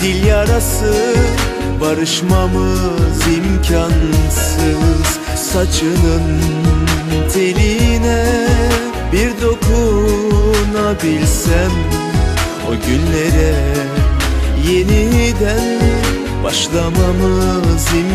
Dil yarası barışmamız imkansız. Saçının teline bir dokunabilsem O günlere yeniden başlamamız imkansız